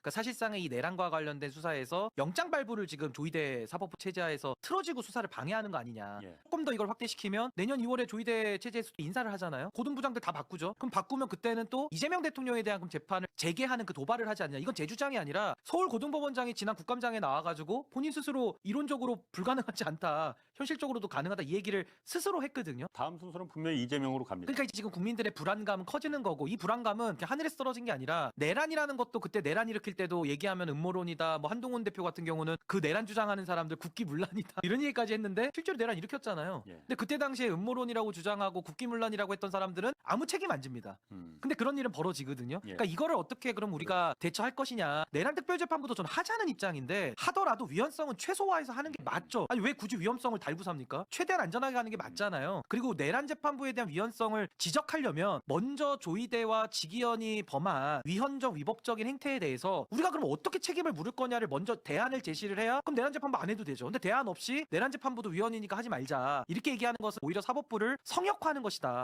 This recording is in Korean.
그러니까 사실상의 이 내란과 관련된 수사에서 영장 발부를 지금 조이대 사법부 체제하에서 틀어지고 수사를 방해하는 거 아니냐. 예. 조금 더 이걸 확대시키면 내년 2월에 조이대 체제에서 또 인사를 하잖아요. 고등부장들 다 바꾸죠. 그럼 바꾸면 그때는 또 이재명 대통령에 대한 그럼 재판을 재개하는 그 도발을 하지 않냐. 이건 제 주장이 아니라 서울 고등법원장이 지난 국감장에 나와가지고 본인 스스로 이론적으로 불가능하지 않다. 현실적으로도 가능하다. 이 얘기를 스스로 했거든요. 다음 순서는 분명히 이재명으로 갑니다. 그러니까 이제 지금 국민들의 불안감은 커지는 거고 이 불안감은 하늘에서 떨어진 게 아니라 내란이라는 것도 그때 내란 일으 킬 때도 얘기하면 음모론이다. 뭐 한동훈 대표 같은 경우는 그 내란 주장하는 사람들 국기문란이다. 이런 얘기까지 했는데 실제로 내란 일으켰잖아요. 예. 근데 그때 당시에 음모론이라고 주장하고 국기문란이라고 했던 사람들은 아무 책임 안 집니다. 음. 근데 그런 일은 벌어지거든요. 예. 그러니까 이거를 어떻게 그럼 우리가 대처할 것이냐. 내란 특별재판부도 저는 하자는 입장인데 하더라도 위헌성은 최소화해서 하는 게 맞죠. 아니 왜 굳이 위헌성을 달고 삽니까? 최대한 안전하게 하는 게 맞잖아요. 그리고 내란 재판부에 대한 위헌성을 지적하려면 먼저 조이대와 지기현이 범한 위헌적 위법적인 행태에 대해서 우리가 그럼 어떻게 책임을 물을 거냐를 먼저 대안을 제시를 해야 그럼 내란 재판부 안 해도 되죠. 근데 대안 없이 내란 재판부도 위헌이니까 하지 말자. 이렇게 얘기하는 것은 오히려 사법부를 성역화하는 것이다.